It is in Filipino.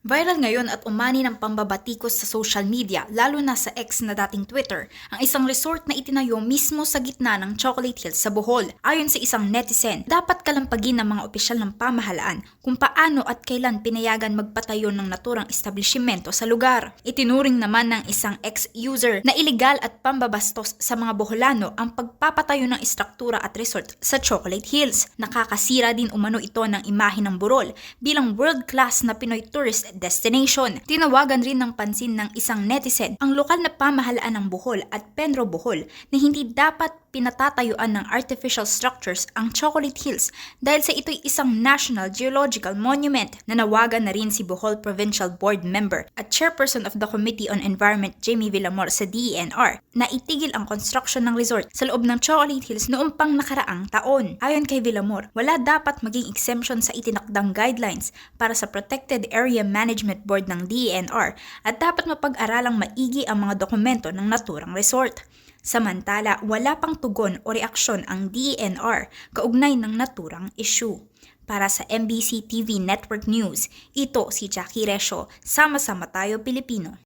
Viral ngayon at umani ng pambabatikos sa social media, lalo na sa ex na dating Twitter, ang isang resort na itinayo mismo sa gitna ng Chocolate Hills sa Bohol. Ayon sa isang netizen, dapat kalampagin ng mga opisyal ng pamahalaan kung paano at kailan pinayagan magpatayo ng naturang establishmento sa lugar. Itinuring naman ng isang ex-user na iligal at pambabastos sa mga Boholano ang pagpapatayo ng istruktura at resort sa Chocolate Hills. Nakakasira din umano ito ng imahe ng Burol bilang world-class na Pinoy tourist destination. Tinawagan rin ng pansin ng isang netizen ang lokal na pamahalaan ng Bohol at Penro Bohol na hindi dapat pinatatayuan ng artificial structures ang Chocolate Hills dahil sa ito'y isang National Geological Monument. Nanawagan na rin si Bohol Provincial Board Member at Chairperson of the Committee on Environment Jamie Villamor sa DENR na itigil ang construction ng resort sa loob ng Chocolate Hills noong pang nakaraang taon. Ayon kay Villamor, wala dapat maging exemption sa itinakdang guidelines para sa Protected Area Management Board ng DENR at dapat mapag-aralang maigi ang mga dokumento ng naturang resort. Samantala, wala pang tugon o reaksyon ang DENR kaugnay ng naturang issue. Para sa MBC TV Network News, ito si Jackie Resyo, Sama-sama tayo Pilipino.